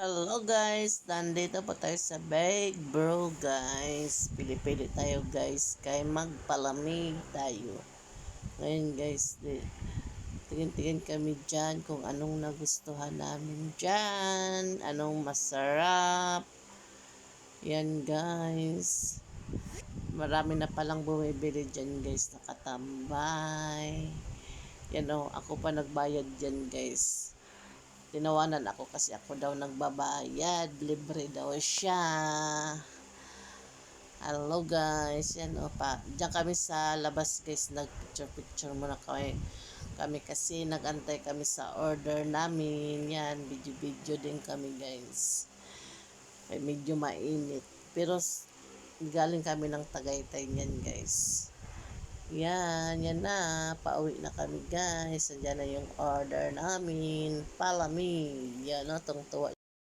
Hello guys, nandito po tayo sa Big Bro guys. Pili-pili tayo guys, kay magpalamig tayo. Ngayon guys, tingin-tingin kami dyan kung anong nagustuhan namin dyan, anong masarap. Yan guys. Marami na palang bumibili dyan guys, nakatambay. Yan o, ako pa nagbayad dyan guys tinawanan ako kasi ako daw nagbabayad. Libre daw siya. Hello guys. Yan o pa. Diyan kami sa labas guys. Nag-picture-picture muna kami. Kami kasi nagantay kami sa order namin. Yan. Video-video din kami guys. May medyo mainit. Pero galing kami ng Tagaytay niyan guys. Yan, yan na. Pauwi na kami guys. Andiyan na yung order namin. Palamig. Yan o, tungtuwa